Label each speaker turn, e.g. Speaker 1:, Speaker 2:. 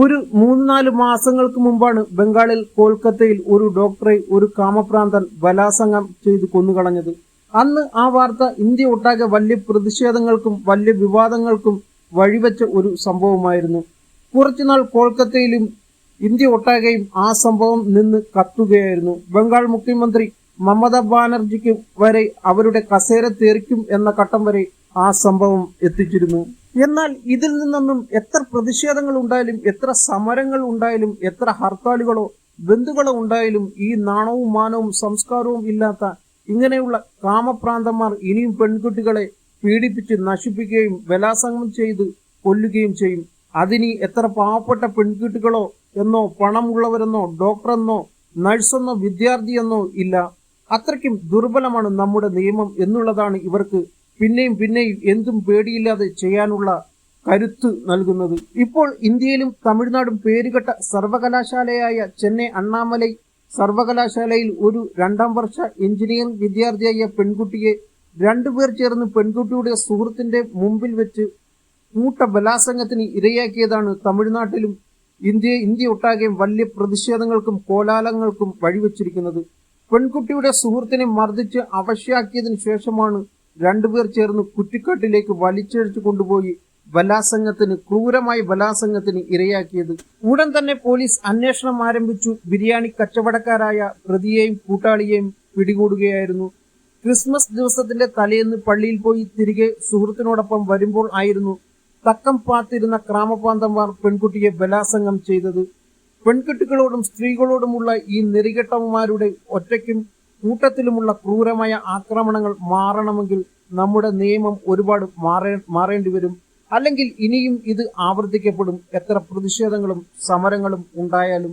Speaker 1: ഒരു മൂന്ന് നാല് മാസങ്ങൾക്ക് മുമ്പാണ് ബംഗാളിൽ കൊൽക്കത്തയിൽ ഒരു ഡോക്ടറെ ഒരു കാമപ്രാന്തൻ ബലാസംഗം ചെയ്ത് കൊന്നുകളഞ്ഞത്. അന്ന് ആ വാർത്ത ഇന്ത്യ ഒട്ടാകെ വലിയ പ്രതിഷേധങ്ങൾക്കും വലിയ വിവാദങ്ങൾക്കും വഴിവെച്ച ഒരു സംഭവമായിരുന്നു. കുറച്ചുനാൾ കൊൽക്കത്തയിലും ഇന്ത്യ ഒട്ടാകെയും ആ സംഭവം നിന്ന് കത്തുകയായിരുന്നു. ബംഗാൾ മുഖ്യമന്ത്രി മമതാ ബാനർജിക്ക് വരെ അവരുടെ കസേര തെറിക്കും എന്ന ഘട്ടം വരെ ആ സംഭവം എത്തിച്ചിരുന്നു. എന്നാൽ ഇതിൽ നിന്നൊന്നും എത്ര പ്രതിഷേധങ്ങൾ ഉണ്ടായാലും എത്ര സമരങ്ങൾ ഉണ്ടായാലും എത്ര ഹർത്താലുകളോ ബന്ധുക്കളോ ഉണ്ടായാലും ഈ നാണവും മാനവും സംസ്കാരവും ഇല്ലാത്ത ഇങ്ങനെയുള്ള കാമപ്രാന്തന്മാർ ഇനിയും പെൺകുട്ടികളെ പീഡിപ്പിച്ച് നശിപ്പിക്കുകയും ബലാസംഗം ചെയ്ത് കൊല്ലുകയും ചെയ്യും. അതിനി എത്ര പാവപ്പെട്ട പെൺകുട്ടികളോ എന്നോ പണമുള്ളവരെന്നോ ഡോക്ടറെന്നോ നഴ്സെന്നോ വിദ്യാർത്ഥിയെന്നോ ഇല്ല. അത്രയ്ക്കും ദുർബലമാണ് നമ്മുടെ നിയമം എന്നുള്ളതാണ് ഇവർക്ക് പിന്നെയും പിന്നെയും എന്തും പേടിയില്ലാതെ ചെയ്യാനുള്ള കരുത്ത് നൽകുന്നത്. ഇപ്പോൾ ഇന്ത്യയിലും തമിഴ്നാടും പേരുകെട്ട സർവകലാശാലയായ ചെന്നൈ അണ്ണാമലൈ സർവകലാശാലയിൽ ഒരു രണ്ടാം വർഷ എഞ്ചിനീയറിംഗ് വിദ്യാർത്ഥിയായ പെൺകുട്ടിയെ രണ്ടുപേർ ചേർന്ന് പെൺകുട്ടിയുടെ സുഹൃത്തിന്റെ മുമ്പിൽ വെച്ച് കൂട്ട ബലാസംഗത്തിന് ഇരയാക്കിയതാണ് തമിഴ്നാട്ടിലും ഇന്ത്യ ഇന്ത്യ ഒട്ടാകെയും വലിയ പ്രതിഷേധങ്ങൾക്കും കോലാലങ്ങൾക്കും വഴിവെച്ചിരിക്കുന്നത്. പെൺകുട്ടിയുടെ സുഹൃത്തിനെ മർദ്ദിച്ച് അവശയാക്കിയതിനു ശേഷമാണ് രണ്ടുപേർ ചേർന്ന് കുറ്റിക്കാട്ടിലേക്ക് വലിച്ചഴിച്ചു കൊണ്ടുപോയി ബലാസംഗത്തിന് ക്രൂരമായി ബലാസംഗത്തിന് ഇരയാക്കിയത്. ഉടൻ തന്നെ പോലീസ് അന്വേഷണം ആരംഭിച്ചു. ബിരിയാണി കച്ചവടക്കാരായ പ്രതിയെയും കൂട്ടാളിയെയും പിടികൂടുകയായിരുന്നു. ക്രിസ്മസ് ദിവസത്തിന്റെ തലേന്ന് പള്ളിയിൽ പോയി തിരികെ സുഹൃത്തിനോടൊപ്പം വരുമ്പോൾ ആയിരുന്നു തക്കം പാത്തിരുന്ന ക്രാമപാന്തന്മാർ പെൺകുട്ടിയെ ബലാസംഗം ചെയ്തത്. പെൺകുട്ടികളോടും സ്ത്രീകളോടുമുള്ള ഈ നെറികെട്ടവന്മാരുടെ ഒറ്റയ്ക്കും കൂട്ടത്തിലുമുള്ള ക്രൂരമായ ആക്രമണങ്ങൾ മാറണമെങ്കിൽ നമ്മുടെ നിയമം ഒരുപാട് മാറേ മാറേണ്ടി വരും. അല്ലെങ്കിൽ ഇനിയും ഇത് ആവർത്തിക്കപ്പെടും. എത്ര പ്രതിഷേധങ്ങളും സമരങ്ങളും ഉണ്ടായാലും